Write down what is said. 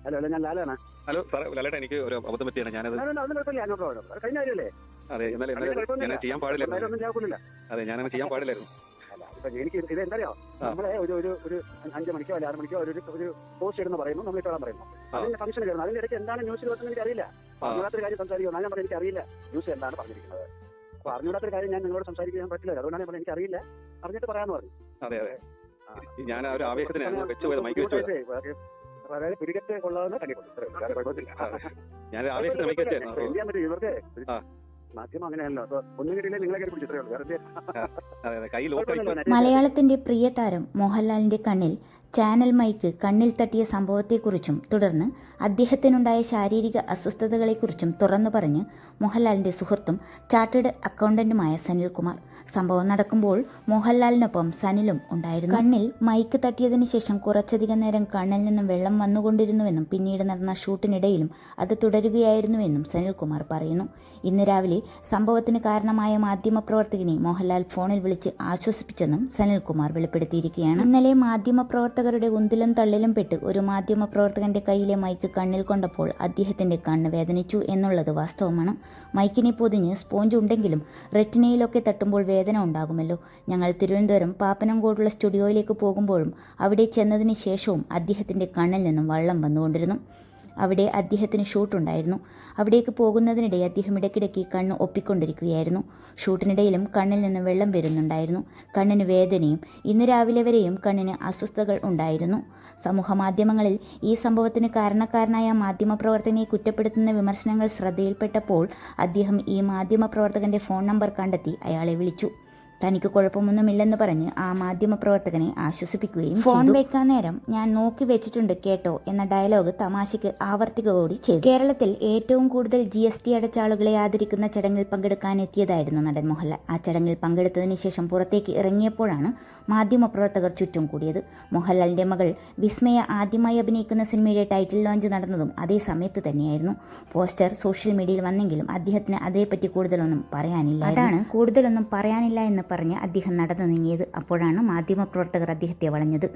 Hello hello ഞാൻ ലാലാണ്. Hello സാറേ ലാലേട്ടാ എനിക്ക് ഒരു അബദ്ധം പറ്റിയാണ്. ഞാനത് അതൊന്നും കുഴപ്പമില്ല. അങ്ങോട്ട് പോകണം കഴിഞ്ഞ കാര്യമല്ലേ അതെ എന്നാലും ഞാൻ ചെയ്യാൻ പാടില്ലായിരുന്നു. ഒന്നും അതെ ഞാനങ്ങനെ ചെയ്യാൻ പാടില്ലായിരുന്നു. ഇപ്പൊ എനിക്ക് ഇത് എന്തറിയോ നമ്മളെ ഒരു ഒരു ഒരു അഞ്ച് മണിക്കോ അല്ല ആറ് മണിക്കോ ഒരു ഒരു- പോസ്റ്റ് ഇടുന്ന പറയുന്നു നമ്മൾ ഇട്ടോളാൻ പറയുന്നു. അതിന്റെ ഫംഗ്ഷൻ കയറുന്നു അതിന്റെ ഇടയ്ക്ക് എന്താണ് ന്യൂസിൽ വെക്കുന്നത് എനിക്ക് അറിയില്ല അറിഞ്ഞൂടാത്തൊരു കാര്യം സംസാരിക്കുന്നു ഞാൻ പറഞ്ഞു എനിക്ക് അറിയില്ല ന്യൂസ് എന്താണ് പറഞ്ഞിരിക്കുന്നത്? അപ്പൊ അറിഞ്ഞൂടാത്തൊരു കാര്യം ഞാൻ നിങ്ങളോട് സംസാരിക്കാൻ പറ്റില്ല. അതുകൊണ്ടാണ് ഞാൻ എനിക്ക് അറിയില്ല അറിഞ്ഞിട്ട് പറയാന്ന് പറഞ്ഞു. അതെ അതെ. ഞാൻ ഒരു ആവേശത്തിനാണ് പോയത് മൈക്ക് വെച്ച് അതായത് പിടികറ്റ് കൊള്ളാവുന്ന കണ്ടിട്ടുണ്ട് ഞാൻ പറ്റും. ഇവർക്ക്. മാധ്യമം അങ്ങനെയല്ലോ. അപ്പൊ ഒന്നും കിട്ടിയില്ലേ നിങ്ങളെ കയറി ലോക്കായി മലയാളത്തിന്റെ പ്രിയ താരം മോഹൻലാലിന്റെ കണ്ണിൽ ചാനൽ മൈക്ക് കണ്ണിൽ തട്ടിയ സംഭവത്തെക്കുറിച്ചും തുടർന്ന് അദ്ദേഹത്തിനുണ്ടായ ശാരീരിക അസ്വസ്ഥതകളെക്കുറിച്ചും തുറന്നു പറഞ്ഞ് മോഹൻലാലിന്റെ സുഹൃത്തും ചാർട്ടേഡ് അക്കൗണ്ടന്റുമായ സനിൽകുമാർ. സംഭവം നടക്കുമ്പോൾ മോഹൻലാലിനൊപ്പം സനിലും ഉണ്ടായിരുന്നു. കണ്ണിൽ മൈക്ക് തട്ടിയതിനു ശേഷം കുറച്ചധികം നേരം കണ്ണിൽ നിന്നും വെള്ളം വന്നുകൊണ്ടിരുന്നുവെന്നും പിന്നീട് നടന്ന ഷൂട്ടിനിടയിലും അത് തുടരുകയായിരുന്നുവെന്നും സനിൽകുമാർ പറയുന്നു. ഇന്ന് രാവിലെ സംഭവത്തിന് കാരണമായ മാധ്യമപ്രവർത്തകനെ മോഹൻലാൽ ഫോണിൽ വിളിച്ച് ആശ്വസിപ്പിച്ചെന്നും സനിൽകുമാർ വെളിപ്പെടുത്തിയിരിക്കുകയാണ്. ഇന്നലെ മാധ്യമപ്രവർത്തകരുടെ ഉന്തിലും തള്ളിലും പെട്ട് ഒരു മാധ്യമപ്രവർത്തകന്റെ കയ്യിലെ മൈക്ക് കണ്ണിൽ കൊണ്ടപ്പോൾ അദ്ദേഹത്തിന്റെ കണ്ണ് വേദനിച്ചു എന്നുള്ളത് വാസ്തവമാണ്. മൈക്കിനെ പൊതിഞ്ഞ് സ്പോഞ്ച് ഉണ്ടെങ്കിലും റെറ്റിനയിലൊക്കെ തട്ടുമ്പോൾ വേദന ഉണ്ടാകുമല്ലോ. ഞങ്ങൾ തിരുവനന്തപുരം പാപ്പനംകോടുള്ള സ്റ്റുഡിയോയിലേക്ക് പോകുമ്പോഴും അവിടെ ചെന്നതിന് ശേഷവും അദ്ദേഹത്തിന്റെ കണ്ണിൽ നിന്നും വള്ളം വന്നുകൊണ്ടിരുന്നു. അവിടെ അദ്ദേഹത്തിന് ഷൂട്ടുണ്ടായിരുന്നു. അവിടേക്ക് പോകുന്നതിനിടെ അദ്ദേഹം ഇടയ്ക്കിടയ്ക്ക് കണ്ണ് ഒപ്പിക്കൊണ്ടിരിക്കുകയായിരുന്നു. ഷൂട്ടിനിടയിലും കണ്ണിൽ നിന്ന് വെള്ളം വരുന്നുണ്ടായിരുന്നു. കണ്ണിന് വേദനയും ഇന്ന് രാവിലെ വരെയും കണ്ണിന് അസ്വസ്ഥതകൾ ഉണ്ടായിരുന്നു. സമൂഹമാധ്യമങ്ങളിൽ ഈ സംഭവത്തിന് കാരണക്കാരനായ മാധ്യമപ്രവർത്തകനെ കുറ്റപ്പെടുത്തുന്ന വിമർശനങ്ങൾ ശ്രദ്ധയിൽപ്പെട്ടപ്പോൾ അദ്ദേഹം ഈ മാധ്യമപ്രവർത്തകന്റെ ഫോൺ നമ്പർ കണ്ടെത്തി അയാളെ വിളിച്ചു. തനിക്ക് കുഴപ്പമൊന്നുമില്ലെന്ന് പറഞ്ഞ് ആ മാധ്യമപ്രവർത്തകനെ ആശ്വസിപ്പിക്കുകയും ഫോൺ വെക്കാൻ നേരം ഞാൻ നോക്കി വെച്ചിട്ടുണ്ട് കേട്ടോ എന്ന ഡയലോഗ് തമാശയ്ക്ക് ആവർത്തിക്കുക കൂടി ചെയ്തു. കേരളത്തിൽ ഏറ്റവും കൂടുതൽ ജി എസ് ടി അടച്ച ആളുകളെ ആദരിക്കുന്ന ചടങ്ങിൽ പങ്കെടുക്കാൻ എത്തിയതായിരുന്നു നടൻ മോഹൻലാൽ. ആ ചടങ്ങിൽ പങ്കെടുത്തതിന് ശേഷം പുറത്തേക്ക് ഇറങ്ങിയപ്പോഴാണ് മാധ്യമപ്രവർത്തകർ ചുറ്റും കൂടിയത്. മോഹൻലാലിന്റെ മകൾ വിസ്മയ ആദ്യമായി അഭിനയിക്കുന്ന സിനിമയുടെ ടൈറ്റിൽ ലോഞ്ച് നടന്നതും അതേ സമയത്ത് തന്നെയായിരുന്നു. പോസ്റ്റർ സോഷ്യൽ മീഡിയയിൽ വന്നെങ്കിലും അദ്ദേഹത്തിന് അതേപ്പറ്റി കൂടുതലൊന്നും പറയാനില്ല അതാണ് കൂടുതലൊന്നും പറയാനില്ല എന്ന് പറഞ്ഞ് അദ്ദേഹം നടന്നു നീങ്ങിയത് അപ്പോഴാണ് മാധ്യമപ്രവർത്തകർ അദ്ദേഹത്തെ വളഞ്ഞത്.